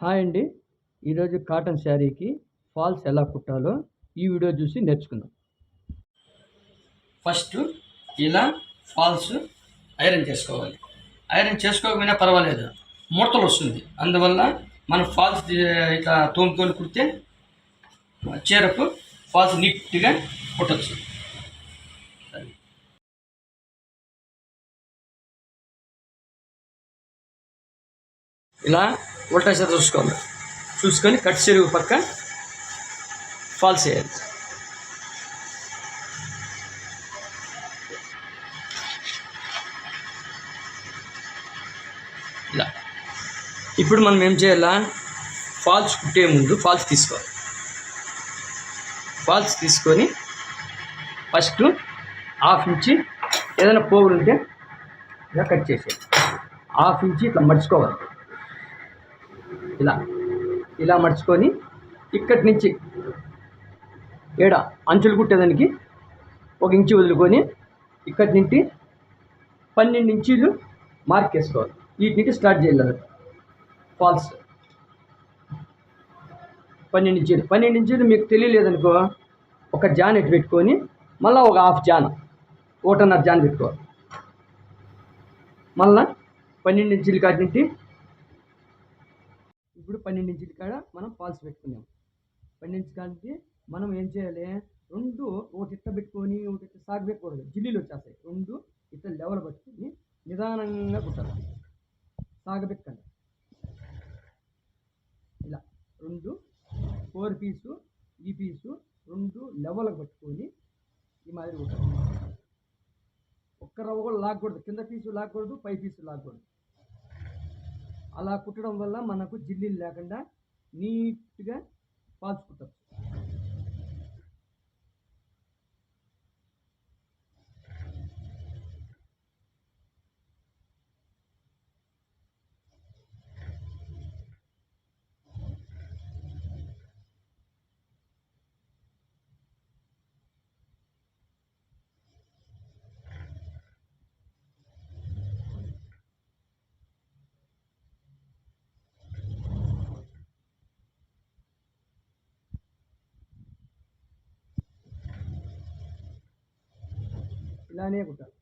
Hi అండి. ఈరోజు cotton శారీకి ఫాల్స్ ఎలా కుట్టాలో ఈ వీడియో చూసి నేర్చుకుందాం. ఫస్ట్ ఇలా ఫాల్స్ ఐరన్ చేసుకోవాలి. ఐరన్ చేసుకోకపోయినా పర్వాలేదు. ముడతలు వస్తుంది. అందువల్ల మనం ఫాల్స్ ఇట్లా తోముకొని కుడితే చీరకు ఫాల్స్ నీట్గా కుట్టచ్చు. ఇలా ఉల్టా చేత చూసుకోవాలి. చూసుకొని కట్ చెరువు పక్క ఫాల్స్ వేయాలి ఇలా. ఇప్పుడు మనం ఏం చేయాలా? ఫాల్స్ కుట్టే ముందు ఫాల్స్ తీసుకోవాలి. ఫాల్స్ తీసుకొని ఫస్ట్ హాఫ్ ఇంచి ఏదైనా పోగులు ఉంటే ఇలా కట్ చేసేయాలి. హాఫ్ ఇంచి ఇట్లా మడుచుకోవాలి. ఇలా ఇలా మడుచుకొని ఇక్కడి నుంచి ఏడ అంచులు కుట్టేదానికి ఒక ఇంచు వదులుకొని ఇక్కడి నుండి పన్నెండు ఇంచీలు మార్క్ వేసుకోవాలి. వీటి నుంచి స్టార్ట్ చేయాలి ఫాల్స్. పన్నెండు ఇంచీలు. పన్నెండు ఇంచీలు మీకు తెలియలేదనుకో ఒక జాన్ ఎటు పెట్టుకొని మళ్ళీ ఒక హాఫ్ జాన్ ఒకటిన్నర జాన్ పెట్టుకోవాలి. మళ్ళా పన్నెండు ఇంచీలు కాటి ఇప్పుడు పన్నెండు ఇంచుల కాడ మనం ఫాల్స్ పెట్టుకున్నాం. పన్నెండు కాడికి మనం ఏం చేయాలి? రెండు ఒకటి ఇట్ట పెట్టుకొని ఒకటి ఇట్ట సాగు పెట్టకూడదు జిల్లీలు వచ్చేస్తాయి. రెండు ఇట్ట లెవెల్ పట్టుకొని నిదానంగా కుట్టాలి. సాగబెట్టండి ఇలా రెండు ఫోర్ పీసు ఈ పీసు రెండు లెవెల్కి పట్టుకొని ఈ మాదిరి కుట్టాలి. ఒక్క రవ్వ కూడా లాగకూడదు. కింద పీసు లాగకూడదు పై పీసు లాగకూడదు. అలా కుట్టడం వల్ల మనకు జిల్లీలు లేకుండా నీట్గా పాల్చుకుంటారు. కుట్టచ్చు ఇలానే కుట్టాలి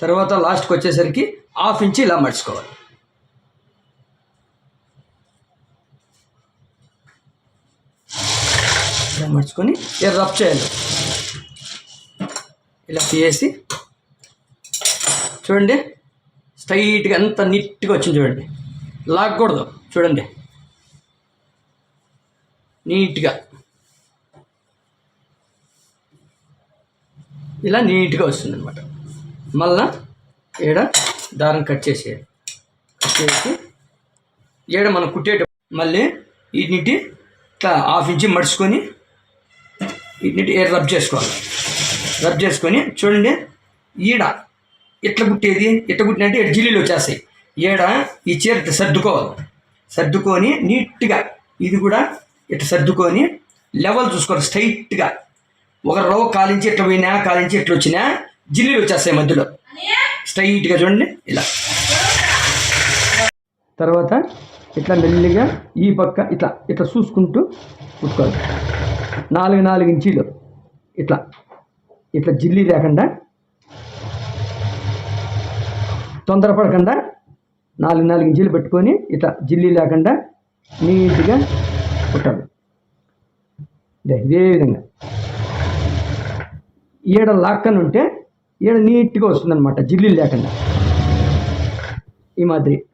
తర్వాత లాస్ట్కి వచ్చేసరికి హాఫ్ ఇంచ్ ఇలా మడుచుకోవాలి. ఇలా మడుచుకొని ఇలా రబ్ చేయాలి. ఇలా తీసేసి చూడండి స్ట్రైట్గా అంత నీట్గా వచ్చింది చూడండి. లాగకూడదు చూడండి. నీట్గా. ఇలా నీట్గా వస్తుంది అనమాట మళ్ళా ఈడ దారం కట్ చేసేయాలి కట్ చేసి ఈడ మనం కుట్టేట మళ్ళీ వీటిని ఇట్లా హాఫ్ ఇంచి మడుచుకొని వీటిని రబ్ చేసుకోవాలి. రబ్ చేసుకొని చూడండి ఈడ ఎట్లా కుట్టేది? ఎట్లా కుట్టినట్టు ఈడ జిల్లీలు వచ్చేస్తాయి. ఈడ ఈ చీర సర్దుకోవాలి. సర్దుకొని నీట్గా ఇది కూడా ఇట్లా సర్దుకొని లెవెల్ చూసుకోవాలి స్ట్రైట్గా. ఒక రవ్వ కాలించి ఎట్లా పోయినా కాలించి ఎట్లా వచ్చినా జిల్లీలు వచ్చేస్తాయి మధ్యలో. స్ట్రైట్గా చూడండి ఇలా. తర్వాత ఇట్లా మెల్లిగా ఈ పక్క ఇట్లా ఇట్లా చూసుకుంటూ కుట్టుకోవాలి నాలుగు నాలుగు ఇంచీలు. ఇట్లా ఇట్లా జిల్లీ లేకుండా తొందరపడకుండా నాలుగు నాలుగు ఇంచీలు పెట్టుకొని ఇట్లా జిల్లీ లేకుండా నీట్గా కుట్టాలి. ఇదే ఇదే విధంగా. ఈడ లాక్కనుంటే ఈడ నీట్గా వస్తుందన్నమాట జిల్లి లేకుండా. ఈ మాదిరి.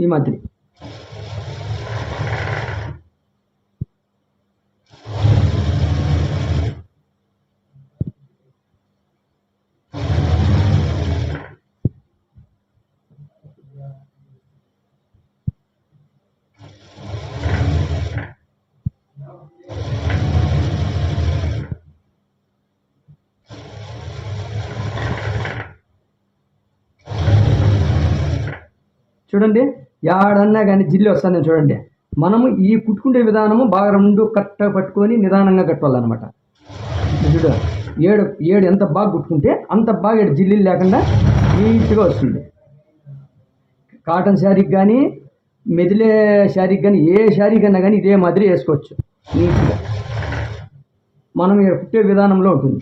ఈ మాదిరి. చూడండి ఏడన్నా కానీ జిల్లి వస్తుంది చూడండి. మనము ఈ కుట్టుకునే విధానము బాగా రెండు కట్ట పట్టుకొని నిదానంగా కట్టాలన్నమాట చూడు ఏడు ఏడు ఎంత బాగా కుట్టుకుంటే అంత బాగా ఏడు జిల్లీలు లేకుండా నీట్గా వస్తుంది. కాటన్ శారీకి కానీ మెదిలే శారీకి కానీ ఏ శారీ కన్నా కానీ ఇదే మాదిరి వేసుకోవచ్చు. నీట్గా. మనం ఇక్కడ కుట్టే విధానంలో ఉంటుంది.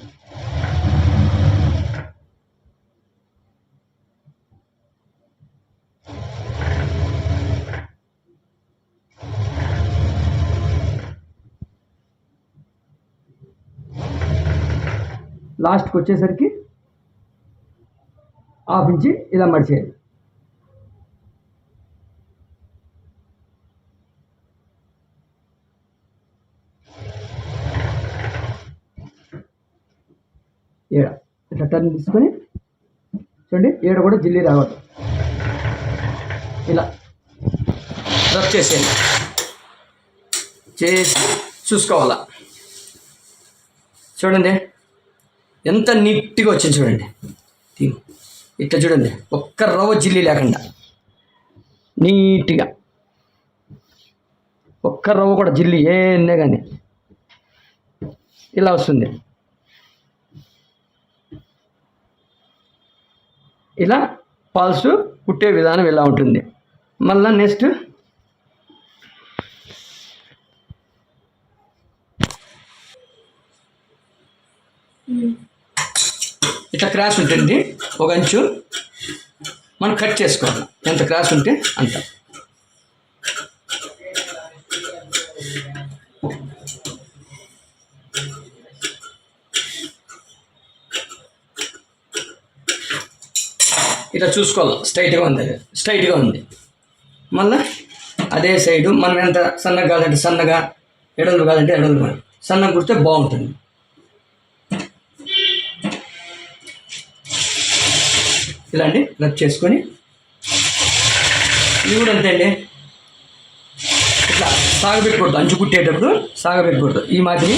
లాస్ట్కి వచ్చేసరికి హాఫ్ ఇంచి ఇలా మడిచేయాలి. ఏడ? ఇట్లా టర్న్ తీసుకొని చూడండి ఏడ కూడా జిల్లి రావద్దు. ఇలా. రబ్ చేసేయండి. చేసి చూసుకోవాలా. చూడండి ఎంత నీట్గా వచ్చింది చూడండి. ఇట్లా చూడండి. ఒక్క రవ్వ జిల్లి లేకుండా. నీట్గా. ఒక్క రవ్వ కూడా జిల్లి ఏనే కానీ. ఇలా వస్తుంది. ఇలా పాల్స్ కుట్టే విధానం ఇలా ఉంటుంది. మళ్ళా నెక్స్ట్. ఇట్లా క్రాస్ ఉంటుంది. ఒక అంచు మనం కట్ చేసుకోవాలి. ఎంత క్రాస్ ఉంటే అంత. ఇట్లా చూసుకోవాలి. స్ట్రైట్గా ఉంది. స్ట్రైట్గా ఉంది. మళ్ళా అదే సైడు మనం ఎంత సన్నగా కాదంటే సన్నగా ఎడలు కాదంటే ఎడలు సన్నగా కుడితే బాగుంటుంది. ఇలా అండి రబ్ చేసుకొని. ఇది కూడా అంతే అండి. ఇట్లా సాగబెట్టకూడదు అంచు కుట్టేటప్పుడు సాగబెట్టకూడదు. ఈ మాదిరి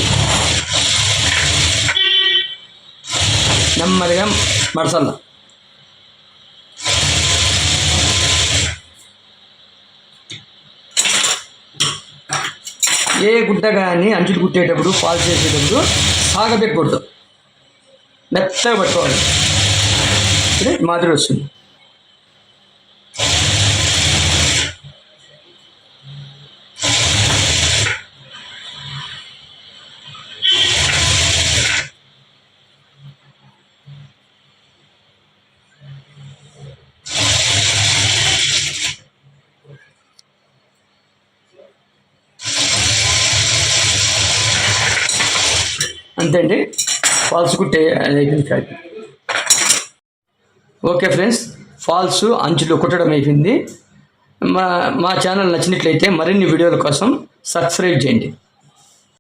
నెమ్మదిగా మడసల్లా ఏ గుడ్డ కానీ అంచులు కుట్టేటప్పుడు పాలు చేసేటప్పుడు సాగబెట్టకూడదు. మెత్తగా పట్టుకోవాలి. వస్తుంది మాధురి వస్తుంది అంతే అండి. ఫాల్స్ కుట్టే అయిపోయింది కాదు ఓకే ఫ్రెండ్స్ ఫాల్స్ అంచులు కుట్టడం అయిపోయింది. మా మా ఛానల్ నచ్చినట్లయితే మరిన్ని వీడియోల కోసం సబ్స్క్రైబ్ చేయండి.